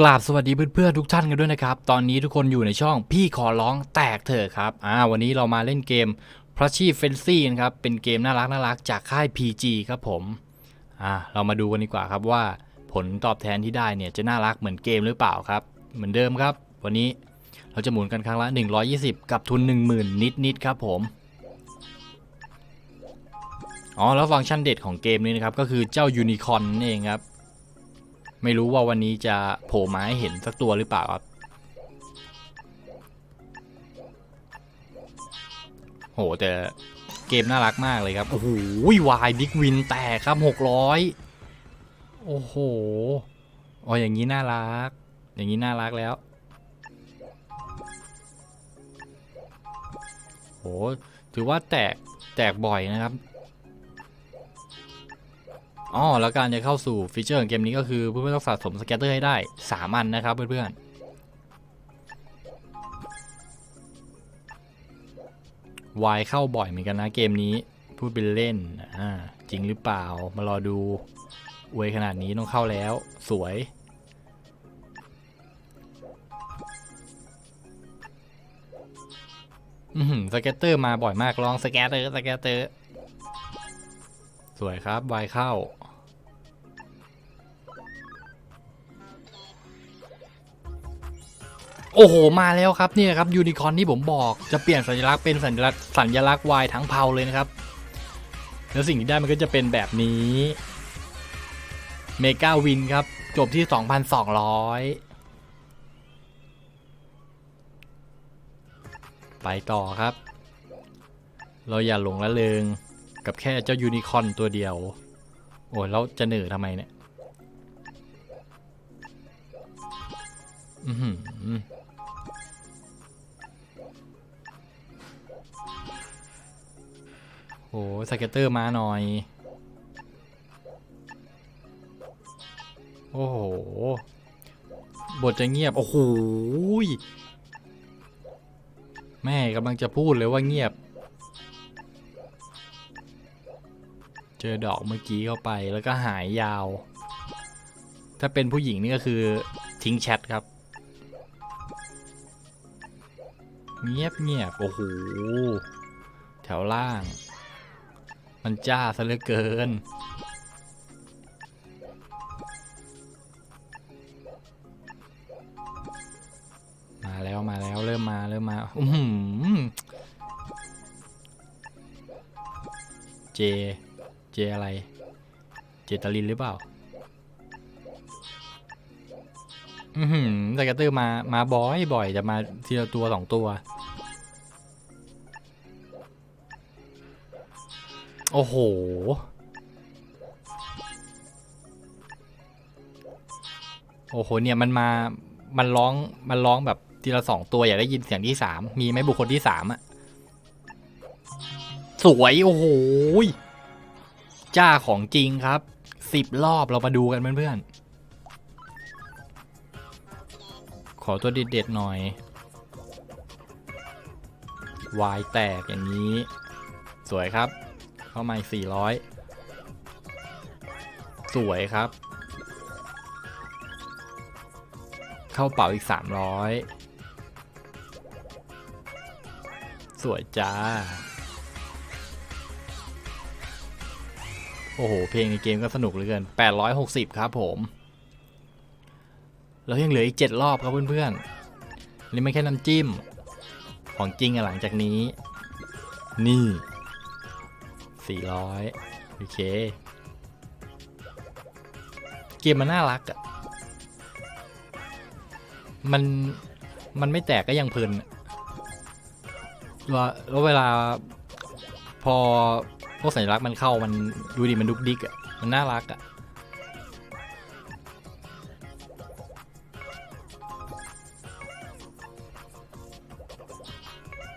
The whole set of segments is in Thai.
กราบสวัสดีเพื่อนๆทุกท่านกันด้วยนะครับ ตอนนี้ทุกคนอยู่ในช่องพี่ขอร้องแตกเถอะครับ อ่า วันนี้เรามาเล่นเกมพระชีเฟนซี่นะครับ เป็นเกมน่ารักน่ารักจากค่าย PG ครับผม อ่า เรามาดูกันดีกว่าครับว่าผลตอบแทนที่ได้เนี่ยจะน่ารักเหมือนเกมหรือเปล่าครับ เหมือนเดิมครับ วันนี้เราจะหมุนกันครั้งละ 120 กับทุน 10,000 นิดๆครับผม อ๋อ แล้วฟังก์ชันเด็ดของเกมนี้นะครับก็คือเจ้ายูนิคอร์นนนเองครับ ไม่รู้ว่าวันนี้จะโผล่มาให้เห็นสักตัวหรือเปล่าครับ โหแต่เกมน่ารักมากเลยครับ โอ้โหวายบิ๊กวินแตกครับหกร้อยโอ้โหอ๋ออย่างนี้น่ารัก อย่างนี้น่ารักแล้วโหถือว่าแตกแตกบ่อยนะครับ อ๋อแล้วการจะเข้าสู่ฟีเจอร์ของเกมนี้ก็คือเพื่อนๆต้องสะสมสแกตเตอร์ให้ได้ 3 อันนะครับเพื่อนๆวายเข้าบ่อยเหมือนกันนะเกมนี้ พูดเป็นเล่นอ่าจริงหรือเปล่ามารอดูอวยขนาดนี้ต้องเข้าแล้วสวยอือหือสแกตเตอร์มาบ่อยมากลองสแกตเตอร์สแกตเตอร์ สวยครับวายเข้า โอ้โห มาแล้วครับนี่นะครับยูนิคอร์นที่ผมบอกจะเปลี่ยนสัญลักษณ์เป็นสัญลักษณ์สัญลักษณ์วายทั้งเผาเลยนะครับ แล้วสิ่งที่ได้มันก็จะเป็นแบบนี้เมกาวินครับ จบที่ 2,200ไปต่อครับ เราอย่าหลงละเลง กับแค่เจ้ายูนิคอนตัวเดียว โอ้แล้วจะเหนื่อยทำไมเนี่ยอือหือโอ้สเก็ตเตอร์มาหน่อย โอ้โห บทจะเงียบ โอ้โห แม่กำลังจะพูดเลยว่าเงียบ เจอดอกเมื่อกี้เข้าไปแล้วก็หายยาว ถ้าเป็นผู้หญิงนี่ก็คือทิ้งแชทครับ เงียบเงียบโอ้โห แถวล่าง มันจ้าซะเหลือเกิน มาแล้วมาแล้วเริ่มมาเริ่มมา อือหือเจ เจอะไร เจตาลินหรือเปล่า อือหือสแกตเตอร์มา มาบ่อยบ่อยจะมาทีละตัวสองตัว โอ้โห โอ้โห เนี่ยมันมา มันร้อง มันร้องแบบทีละสองตัว อยากได้ยินเสียงที่สาม มีไหมบุคคลที่สามอะสวย โอ้โห จ้าของจริงครับสิบรอบเรามาดูกันเพื่อนๆ ขอตัวเด็ดๆหน่อยวายแตกอย่างนี้ สวยครับ เข้ามาสี่ร้อยสวยครับ เข้าเป๋าอีกสามร้อยสวยจ้า โอ้โห เพลงในเกมก็สนุกเหลือเกิน 860 ครับผม แล้วยังเหลืออีก 7 รอบครับเพื่อนๆ นี่ไม่แค่น้ำจิ้ม ของจริงอะหลังจากนี้ นี่ 400 โอเค เกมมันน่ารักอะมัน มันไม่แตกก็ยังเพลินแล้วเวลาพอ พวกสัญลักษณ์มันเข้ามันดูดิมันดุกดิกอะมันน่ารักอะ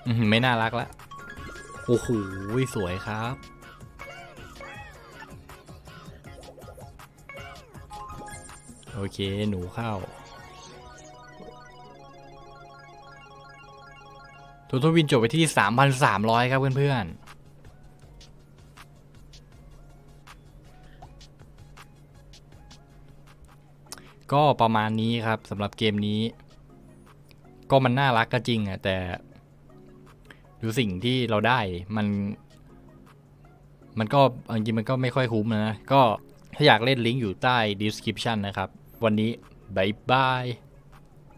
อื้อหือไม่น่ารักละโอ้โหสวยครับ โอเค หนูเข้าทูทวินจบไปที่ 3,300 ครับเพื่อนๆ ก็ประมาณนี้ครับสำหรับเกมนี้ ก็มันน่ารักก็จริงอะแต่ดูสิ่งที่เราได้มัน มันก็จริงมันก็ไม่ค่อยคุ้มนะ ก็ถ้าอยากเล่นลิงก์อยู่ใต้ description นะครับ วันนี้บายบาย